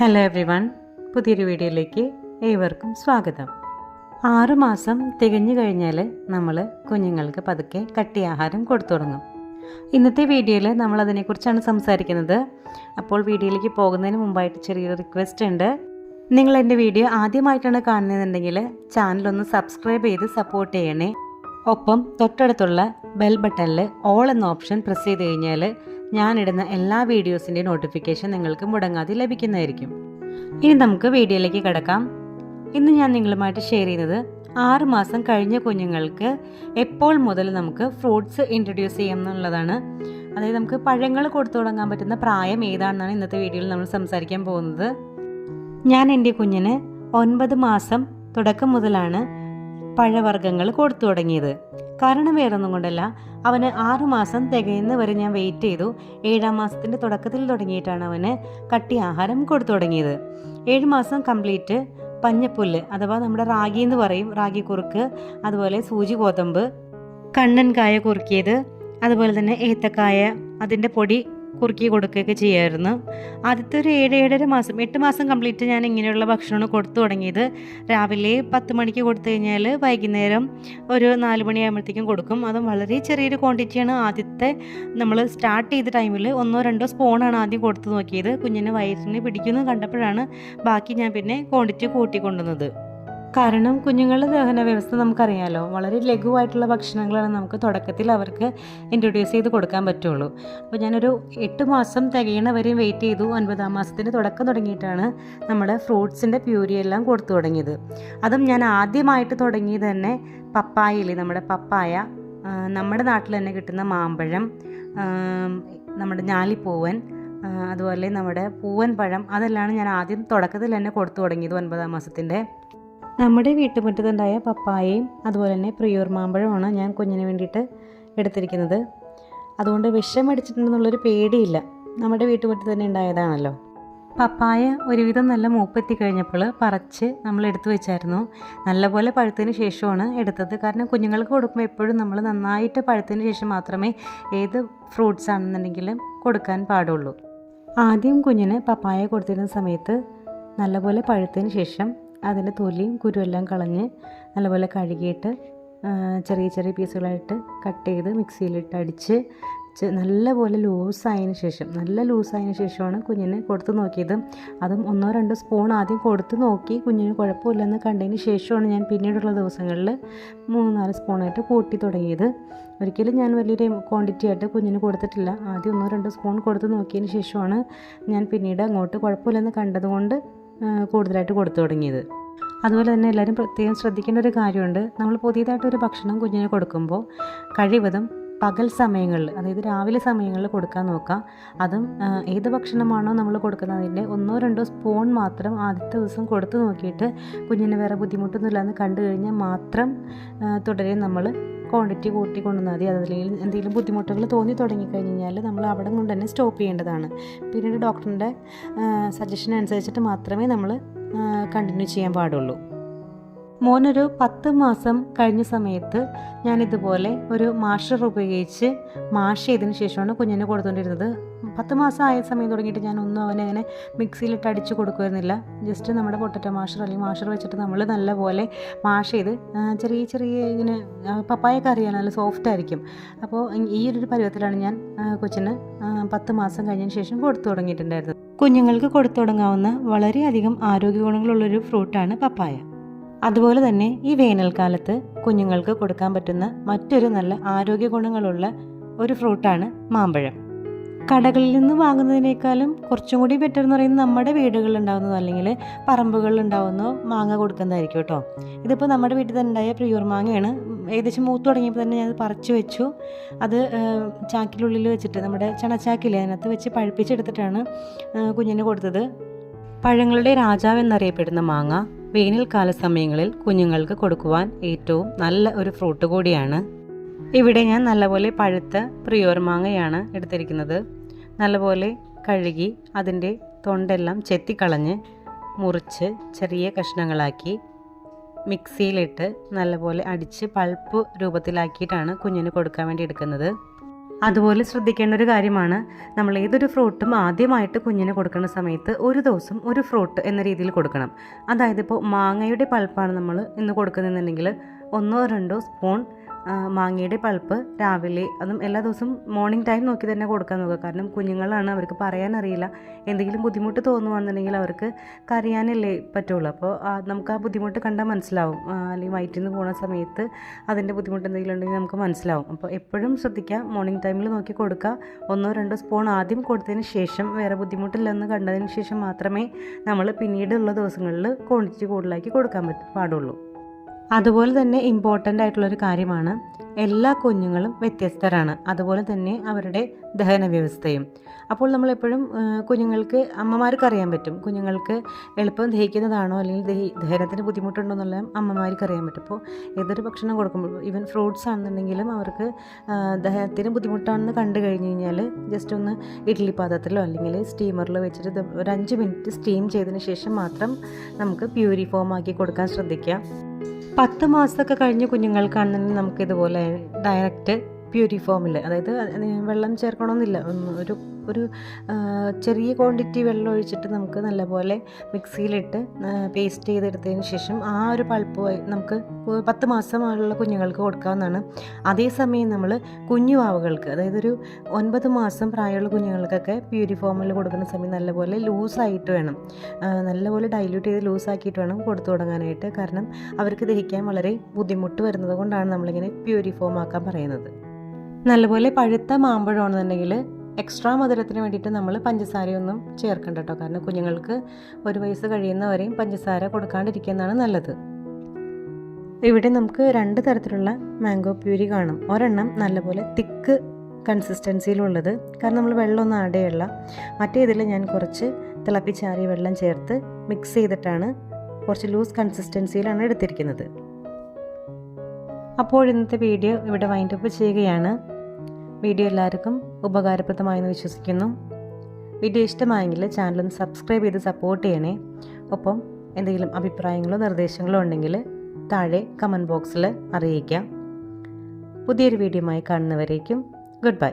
Hello every one പുതിയൊരു വീഡിയോയിലേക്ക് ഏവർക്കും സ്വാഗതം. ആറുമാസം തികഞ്ഞു കഴിഞ്ഞാൽ നമ്മൾ കുഞ്ഞുങ്ങൾക്ക് പതുക്കെ കട്ടി ആഹാരം കൊടുത്തു തുടങ്ങും. ഇന്നത്തെ വീഡിയോയിൽ നമ്മൾ അതിനെക്കുറിച്ചാണ് സംസാരിക്കുന്നത്. അപ്പോൾ വീഡിയോയിലേക്ക് പോകുന്നതിന് മുമ്പായിട്ട് ചെറിയൊരു റിക്വസ്റ്റ് ഉണ്ട്. നിങ്ങൾ എന്റെ വീഡിയോ ആദ്യമായിട്ടാണ് കാണുന്നതെന്നുണ്ടെങ്കിൽ ചാനലൊന്ന് സബ്സ്ക്രൈബ് ചെയ്ത് സപ്പോർട്ട് ചെയ്യണേ. ഒപ്പം തൊട്ടടുത്തുള്ള ബെൽ ബട്ടണിൽ ഓൾ എന്ന ഓപ്ഷൻ പ്രസ് ചെയ്ത് കഴിഞ്ഞാൽ ഞാനിടുന്ന എല്ലാ വീഡിയോസിന്റെ നോട്ടിഫിക്കേഷൻ നിങ്ങൾക്ക് മുടങ്ങാതെ ലഭിക്കുന്നതായിരിക്കും. ഇനി നമുക്ക് വീഡിയോയിലേക്ക് കിടക്കാം. ഇന്ന് ഞാൻ നിങ്ങളുമായിട്ട് ഷെയർ ചെയ്യുന്നത് ആറ് മാസം കഴിഞ്ഞ കുഞ്ഞുങ്ങൾക്ക് എപ്പോൾ മുതൽ നമുക്ക് ഫ്രൂട്ട്സ് ഇൻട്രൊഡ്യൂസ് ചെയ്യാം എന്നുള്ളതാണ്. അതായത് നമുക്ക് പഴങ്ങൾ കൊടുത്തു തുടങ്ങാൻ പറ്റുന്ന പ്രായം ഏതാണെന്നാണ് ഇന്നത്തെ വീഡിയോയിൽ നമ്മൾ സംസാരിക്കാൻ പോകുന്നത്. ഞാൻ എന്റെ കുഞ്ഞിന് ഒൻപത് മാസം തുടക്കം മുതലാണ് പഴവർഗങ്ങൾ കൊടുത്തു തുടങ്ങിയത്. കാരണം വേറൊന്നും കൊണ്ടല്ല അവന് ആറുമാസം തികയുന്ന വരെ ഞാൻ വെയിറ്റ് ചെയ്തു. ഏഴാം മാസത്തിന്റെ തുടക്കത്തിൽ തുടങ്ങിയിട്ടാണ് അവന് കട്ടി ആഹാരം കൊടുത്തു തുടങ്ങിയത്. ഏഴ് മാസം കംപ്ലീറ്റ് പഞ്ഞപ്പുല്ല് അഥവാ നമ്മുടെ റാഗി എന്ന് പറയും. റാഗി കുറുക്ക് അതുപോലെ സൂചി ഗോതമ്പ് കണ്ണൻ കായ കുറുക്കിയത് അതുപോലെ തന്നെ ഏത്തക്കായ അതിന്റെ പൊടി കുറുക്കി കൊടുക്കുകയൊക്കെ ചെയ്യുമായിരുന്നു ആദ്യത്തെ ഒരു ഏഴ് ഏഴര മാസം എട്ട് മാസം കംപ്ലീറ്റ് ഞാൻ ഇങ്ങനെയുള്ള ഭക്ഷണമാണ് കൊടുത്തു തുടങ്ങിയത്. രാവിലെ പത്ത് മണിക്ക് കൊടുത്തു കഴിഞ്ഞാൽ വൈകുന്നേരം ഒരു നാല് മണിയാകുമ്പോഴത്തേക്കും കൊടുക്കും. അതും വളരെ ചെറിയൊരു ക്വാണ്ടിറ്റിയാണ് ആദ്യത്തെ നമ്മൾ സ്റ്റാർട്ട് ചെയ്ത ടൈമിൽ ഒന്നോ രണ്ടോ സ്പൂണാണ് ആദ്യം കൊടുത്തു നോക്കിയത്. കുഞ്ഞിന് വയറ്റിന് പിടിക്കുന്നു കണ്ടപ്പോഴാണ് ബാക്കി ഞാൻ പിന്നെ ക്വാണ്ടിറ്റി കൂട്ടിക്കൊണ്ടുവന്നത് കാരണം കുഞ്ഞുങ്ങളുടെ ദഹന വ്യവസ്ഥ നമുക്കറിയാമല്ലോ വളരെ ലഘുവായിട്ടുള്ള ഭക്ഷണങ്ങളാണ് നമുക്ക് തുടക്കത്തിൽ അവർക്ക് ഇൻട്രൊഡ്യൂസ് ചെയ്ത് കൊടുക്കാൻ പറ്റുള്ളൂ. അപ്പോൾ ഞാനൊരു എട്ട് മാസം തികയണ വരെ വെയിറ്റ് ചെയ്തു. ഒൻപതാം മാസത്തിന്റെ തുടക്കം തുടങ്ങിയിട്ടാണ് നമ്മുടെ ഫ്രൂട്ട്സിന്റെ പ്യൂരി എല്ലാം കൊടുത്തു തുടങ്ങിയത്. അതും ഞാൻ ആദ്യമായിട്ട് തുടങ്ങി തന്നെ പപ്പായയിൽ നമ്മുടെ പപ്പായ നമ്മുടെ നാട്ടിൽ തന്നെ കിട്ടുന്ന മാമ്പഴം നമ്മുടെ ഞാലിപ്പൂവൻ അതുപോലെ നമ്മുടെ പൂവൻ പഴം അതെല്ലാം ഞാൻ ആദ്യം തുടക്കത്തിൽ തന്നെ കൊടുത്തു തുടങ്ങിയത് ഒൻപതാം മാസത്തിന്റെ നമ്മുടെ വീട്ടുമുറ്റത്തുണ്ടായ പപ്പായയും അതുപോലെ തന്നെ പ്രിയൂർ മാമ്പഴമാണ് ഞാൻ കുഞ്ഞിന് വേണ്ടിയിട്ട് എടുത്തിരിക്കുന്നത്. അതുകൊണ്ട് വിഷം അടിച്ചിട്ടുണ്ടെന്നുള്ളൊരു പേടിയില്ല. നമ്മുടെ വീട്ടുമുറ്റത്ത് തന്നെ ഉണ്ടായതാണല്ലോ. പപ്പായ ഒരുവിധം നല്ല മൂപ്പെത്തി കഴിഞ്ഞപ്പോൾ പറിച്ച് നമ്മൾ എടുത്തു വെച്ചായിരുന്നു. നല്ലപോലെ പഴുത്തതിന് ശേഷമാണ് എടുത്തത്. കാരണം കുഞ്ഞുങ്ങൾക്ക് കൊടുക്കുമ്പോൾ എപ്പോഴും നമ്മൾ നന്നായിട്ട് പഴുത്തതിന് ശേഷം മാത്രമേ ഏത് ഫ്രൂട്ട്സ് ആണെന്നുണ്ടെങ്കിലും കൊടുക്കാൻ പാടുള്ളൂ. ആദ്യം കുഞ്ഞിന് പപ്പായ കൊടുത്തിരുന്ന സമയത്ത് നല്ലപോലെ പഴുത്തതിന് ശേഷം അതിന്റെ തൊലിയും കുരുവെല്ലാം കളഞ്ഞ് നല്ലപോലെ കഴുകിയിട്ട് ചെറിയ ചെറിയ പീസുകളായിട്ട് കട്ട് ചെയ്ത് മിക്സിയിലിട്ട് അടിച്ച് നല്ലപോലെ ലൂസായതിന് ശേഷം നല്ല ലൂസായതിന് ശേഷമാണ് കുഞ്ഞിന് കൊടുത്തു നോക്കിയത്. അതും ഒന്നോ രണ്ടോ സ്പൂൺ ആദ്യം കൊടുത്തു നോക്കി. കുഞ്ഞിന് കുഴപ്പമില്ലെന്ന് കണ്ടതിന് ശേഷമാണ് ഞാൻ പിന്നീടുള്ള ദിവസങ്ങളിൽ മൂന്ന് നാല് സ്പൂണായിട്ട് കൂട്ടി തുടങ്ങിയത്. ഒരിക്കലും ഞാൻ വലിയൊരു ക്വാണ്ടിറ്റി ആയിട്ട് കുഞ്ഞിന് കൊടുത്തിട്ടില്ല. ആദ്യം ഒന്നോ രണ്ടോ സ്പൂൺ കൊടുത്തു നോക്കിയതിന് ശേഷമാണ് ഞാൻ പിന്നീട് അങ്ങോട്ട് കുഴപ്പമില്ലെന്ന് കണ്ടതുകൊണ്ട് കൂടുതലായിട്ട് കൊടുത്തു തുടങ്ങിയത്. അതുപോലെ തന്നെ എല്ലാവരും പ്രത്യേകം ശ്രദ്ധിക്കേണ്ട ഒരു കാര്യമുണ്ട്. നമ്മൾ പുതിയതായിട്ട് ഒരു ഭക്ഷണം കുഞ്ഞിന് കൊടുക്കുമ്പോൾ കഴിവതും പകൽ സമയങ്ങളിൽ അതായത് രാവിലെ സമയങ്ങളിൽ കൊടുക്കാൻ നോക്കാം. അതും ഏത് ഭക്ഷണമാണോ നമ്മൾ കൊടുക്കുന്നതിന്റെ ഒന്നോ രണ്ടോ സ്പൂൺ മാത്രം ആദ്യത്തെ ദിവസം കൊടുത്തു നോക്കിയിട്ട് കുഞ്ഞിന് വേറെ ബുദ്ധിമുട്ടൊന്നുമില്ല എന്ന് കണ്ടു കഴിഞ്ഞാൽ മാത്രം തുടരെ നമ്മൾ ക്വാണ്ടിറ്റി കൂട്ടി കൊണ്ടുവന്നാൽ മതി. അതിൽ എന്തെങ്കിലും ബുദ്ധിമുട്ടുകൾ തോന്നി തുടങ്ങിക്കഴിഞ്ഞ് കഴിഞ്ഞാൽ നമ്മൾ അവിടെ കൊണ്ട് തന്നെ സ്റ്റോപ്പ് ചെയ്യേണ്ടതാണ്. പിന്നീട് ഡോക്ടറിന്റെ സജഷൻ അനുസരിച്ചിട്ട് മാത്രമേ നമ്മൾ കണ്ടിന്യൂ ചെയ്യാൻ പാടുള്ളൂ. മോനൊരു പത്ത് മാസം കഴിഞ്ഞ സമയത്ത് ഞാനിതുപോലെ ഒരു മാഷർ ഉപയോഗിച്ച് മാഷ് ചെയ്തതിന് ശേഷമാണ് കുഞ്ഞിന് കൊടുത്തുകൊണ്ടിരുന്നത് പത്ത് മാസം ആയ സമയം തുടങ്ങിയിട്ട് ഞാൻ ഒന്നും അവനെ അങ്ങനെ മിക്സിയിലിട്ട് അടിച്ച് കൊടുക്കുമായിരുന്നില്ല. ജസ്റ്റ് നമ്മുടെ പൊട്ടറ്റോ മാഷർ അല്ലെങ്കിൽ മാഷർ വെച്ചിട്ട് നമ്മൾ നല്ലപോലെ മാഷ് ചെയ്ത് ചെറിയ ചെറിയ ഇങ്ങനെ പപ്പായ കറിയാണ് നല്ല സോഫ്റ്റ് ആയിരിക്കും. അപ്പോൾ ഈ ഒരു പരുവത്തിലാണ് ഞാൻ കൊച്ചിന് പത്ത് മാസം കഴിഞ്ഞതിന് ശേഷം കൊടുത്തു തുടങ്ങിയിട്ടുണ്ടായിരുന്നത്. കുഞ്ഞുങ്ങൾക്ക് കൊടുത്തു തുടങ്ങാവുന്ന വളരെയധികം ആരോഗ്യ ഗുണങ്ങളുള്ളൊരു ഫ്രൂട്ടാണ് പപ്പായ. അതുപോലെ തന്നെ ഈ വേനൽക്കാലത്ത് കുഞ്ഞുങ്ങൾക്ക് കൊടുക്കാൻ പറ്റുന്ന മറ്റൊരു നല്ല ആരോഗ്യ ഗുണങ്ങളുള്ള ഒരു ഫ്രൂട്ടാണ് മാമ്പഴം. കടകളിൽ നിന്ന് വാങ്ങുന്നതിനേക്കാളും കുറച്ചും കൂടി ബെറ്റർ എന്ന് പറയുന്നത് നമ്മുടെ വീടുകളിൽ ഉണ്ടാകുന്നതോ അല്ലെങ്കിൽ പറമ്പുകളിൽ ഉണ്ടാകുന്നതോ മാങ്ങ കൊടുക്കുന്നതായിരിക്കും കേട്ടോ. ഇതിപ്പോൾ നമ്മുടെ വീട്ടിൽ തന്നെ ഉണ്ടായ പ്രിയൂർ മാങ്ങയാണ്. ഏകദേശം മൂത്ത് തുടങ്ങിയപ്പോൾ തന്നെ ഞാൻ പറിച്ചു വെച്ചു. അത് ചാക്കിനുള്ളിൽ വെച്ചിട്ട് നമ്മുടെ ചണച്ചാക്കില്ലേ അതിനകത്ത് വെച്ച് പഴുപ്പിച്ചെടുത്തിട്ടാണ് കുഞ്ഞിന് കൊടുത്തത്. പഴങ്ങളുടെ രാജാവ് എന്നറിയപ്പെടുന്ന മാങ്ങ. വേനൽക്കാല സമയങ്ങളിൽ കുഞ്ഞുങ്ങൾക്ക് കൊടുക്കുവാൻ ഏറ്റവും നല്ല ഒരു ഫ്രൂട്ട് കൂടിയാണ്. ഇവിടെ ഞാൻ നല്ലപോലെ പഴുത്ത പ്രിയോർ മാങ്ങയാണ് എടുത്തിരിക്കുന്നത്. നല്ലപോലെ കഴുകി അതിന്റെ തൊണ്ടെല്ലാം ചെത്തിക്കളഞ്ഞ് മുറിച്ച് ചെറിയ കഷ്ണങ്ങളാക്കി മിക്സിയിലിട്ട് നല്ലപോലെ അടിച്ച് പൾപ്പ് രൂപത്തിലാക്കിയിട്ടാണ് കുഞ്ഞിന് കൊടുക്കാൻ വേണ്ടി എടുക്കുന്നത്. അതുപോലെ ശ്രദ്ധിക്കേണ്ട ഒരു കാര്യമാണ് നമ്മൾ ഏതൊരു ഫ്രൂട്ടും ആദ്യമായിട്ട് കുഞ്ഞിന് കൊടുക്കുന്ന സമയത്ത് ഒരു ദിവസം ഒരു ഫ്രൂട്ട് എന്ന രീതിയിൽ കൊടുക്കണം. അതായത് ഇപ്പോൾ മാങ്ങയുടെ പൾപ്പാണ് നമ്മൾ ഇന്ന് കൊടുക്കുന്നതെന്നുണ്ടെങ്കിൽ ഒന്നോ രണ്ടോ സ്പൂൺ മാങ്ങയുടെ പൾപ്പ് രാവിലെ അതും എല്ലാ ദിവസവും മോർണിംഗ് ടൈം നോക്കി തന്നെ കൊടുക്കാൻ നോക്കുക. കാരണം കുഞ്ഞുങ്ങളാണ് അവർക്ക് പറയാനറിയില്ല എന്തെങ്കിലും ബുദ്ധിമുട്ട് തോന്നുവാണെന്നുണ്ടെങ്കിൽ അവർക്ക് കരയാനല്ലേ പറ്റുള്ളൂ. അപ്പോൾ നമുക്ക് ആ ബുദ്ധിമുട്ട് കണ്ടാൽ മനസ്സിലാവും. അല്ലെങ്കിൽ വയറ്റിൽ നിന്ന് പോകുന്ന സമയത്ത് അതിന്റെ ബുദ്ധിമുട്ട് എന്തെങ്കിലും ഉണ്ടെങ്കിൽ നമുക്ക് മനസ്സിലാവും. അപ്പോൾ എപ്പോഴും ശ്രദ്ധിക്കുക മോർണിംഗ് ടൈമിൽ നോക്കി കൊടുക്കുക. ഒന്നോ രണ്ടോ സ്പൂൺ ആദ്യം കൊടുത്തതിന് ശേഷം വേറെ ബുദ്ധിമുട്ടില്ലെന്ന് കണ്ടതിന് ശേഷം മാത്രമേ നമ്മൾ പിന്നീടുള്ള ദിവസങ്ങളിൽ ക്വാണ്ടിറ്റി കൂടുതലാക്കി കൊടുക്കാൻ പറ്റും പാടുള്ളൂ. അതുപോലെ തന്നെ ഇമ്പോർട്ടന്റ് ആയിട്ടുള്ളൊരു കാര്യമാണ് എല്ലാ കുഞ്ഞുങ്ങളും വ്യത്യസ്തരാണ്. അതുപോലെ തന്നെ അവരുടെ ദഹന വ്യവസ്ഥയും. അപ്പോൾ നമ്മളെപ്പോഴും കുഞ്ഞുങ്ങൾക്ക് അമ്മമാർക്ക് അറിയാൻ പറ്റും. കുഞ്ഞുങ്ങൾക്ക് എളുപ്പം ദഹിക്കുന്നതാണോ അല്ലെങ്കിൽ ദഹി ദഹനത്തിന് ബുദ്ധിമുട്ടുണ്ടോ എന്നുള്ളത് അമ്മമാർക്ക് അറിയാൻ പറ്റും. അപ്പോൾ ഏതൊരു ഭക്ഷണം കൊടുക്കുമ്പോൾ ഈവൻ ഫ്രൂട്ട്സ് ആണെന്നുണ്ടെങ്കിലും അവർക്ക് ദഹനത്തിന് ബുദ്ധിമുട്ടാണെന്ന് കണ്ടു കഴിഞ്ഞ് കഴിഞ്ഞാൽ ജസ്റ്റ് ഒന്ന് ഇഡ്ഡലി പാത്രത്തിലോ അല്ലെങ്കിൽ സ്റ്റീമറിലോ വെച്ചിട്ട് ഒരു അഞ്ച് മിനിറ്റ് സ്റ്റീം ചെയ്തതിന് ശേഷം മാത്രം നമുക്ക് പ്യൂരിഫോം ആക്കി കൊടുക്കാൻ ശ്രദ്ധിക്കാം പത്ത് മാസമൊക്കെ കഴിഞ്ഞ കുഞ്ഞുങ്ങൾക്കാണെന്നുണ്ടെങ്കിൽ നമുക്ക് ഇതുപോലെ ഡയറക്റ്റ് പ്യൂരിഫോമിൽ അതായത് വെള്ളം ചേർക്കണമെന്നില്ല. ഒരു ഒരു ചെറിയ ക്വാണ്ടിറ്റി വെള്ളം ഒഴിച്ചിട്ട് നമുക്ക് നല്ലപോലെ മിക്സിയിലിട്ട് പേസ്റ്റ് ചെയ്തെടുത്തതിന് ശേഷം ആ ഒരു പൾപ്പ് നമുക്ക് പത്ത് മാസമുള്ള കുഞ്ഞുങ്ങൾക്ക് കൊടുക്കാവുന്നതാണ്. അതേസമയം നമ്മൾ കുഞ്ഞുവാവുകൾക്ക് അതായത് ഒരു ഒൻപത് മാസം പ്രായമുള്ള കുഞ്ഞുങ്ങൾക്കൊക്കെ പ്യൂരിഫോമിൽ കൊടുക്കുന്ന സമയം നല്ലപോലെ ലൂസായിട്ട് വേണം. നല്ലപോലെ ഡൈല്യൂട്ട് ചെയ്ത് ലൂസാക്കിയിട്ട് വേണം കൊടുത്തു തുടങ്ങാനായിട്ട്. കാരണം അവർക്ക് ദഹിക്കാൻ വളരെ ബുദ്ധിമുട്ട് വരുന്നത് കൊണ്ടാണ് നമ്മളിങ്ങനെ പ്യൂരിഫോം ആക്കാൻ പറയുന്നത്. നല്ലപോലെ പഴുത്ത മാമ്പഴമാണെന്നുണ്ടെങ്കിൽ എക്സ്ട്രാ മധുരത്തിന് വേണ്ടിയിട്ട് നമ്മൾ പഞ്ചസാരയൊന്നും ചേർക്കണ്ട കേട്ടോ കാരണം കുഞ്ഞുങ്ങൾക്ക് ഒരു വയസ്സ് കഴിയുന്നവരെയും പഞ്ചസാര കൊടുക്കാണ്ടിരിക്കുന്നതാണ് നല്ലത്. ഇവിടെ നമുക്ക് രണ്ട് തരത്തിലുള്ള മാംഗോ പ്യൂരി കാണും. ഒരെണ്ണം നല്ലപോലെ തിക്ക് കൺസിസ്റ്റൻസിയിലുള്ളത്. കാരണം നമ്മൾ വെള്ളമൊന്നും ആഡ് ചെയ്യല്ല മറ്റേതിൽ ഞാൻ കുറച്ച് തിളപ്പിച്ചാറിയ വെള്ളം ചേർത്ത് മിക്സ് ചെയ്തിട്ടാണ് കുറച്ച് ലൂസ് കൺസിസ്റ്റൻസിയിലാണ് എടുത്തിരിക്കുന്നത്. അപ്പോൾ ഇന്നത്തെ വീഡിയോ ഇവിടെ വൈൻഡപ്പ് ചെയ്യുകയാണ്. വീഡിയോ എല്ലാവർക്കും ഉപകാരപ്രദമായെന്ന് വിശ്വസിക്കുന്നു. വീഡിയോ ഇഷ്ടമായെങ്കിൽ ചാനൽ ഒന്ന് സബ്സ്ക്രൈബ് ചെയ്ത് സപ്പോർട്ട് ചെയ്യണേ. ഒപ്പം എന്തെങ്കിലും അഭിപ്രായങ്ങളോ നിർദ്ദേശങ്ങളോ ഉണ്ടെങ്കിൽ താഴെ കമന്റ് ബോക്സിൽ അറിയിക്കാം. പുതിയൊരു വീഡിയോയുമായി കാണുന്നവരേക്കും ഗുഡ് ബൈ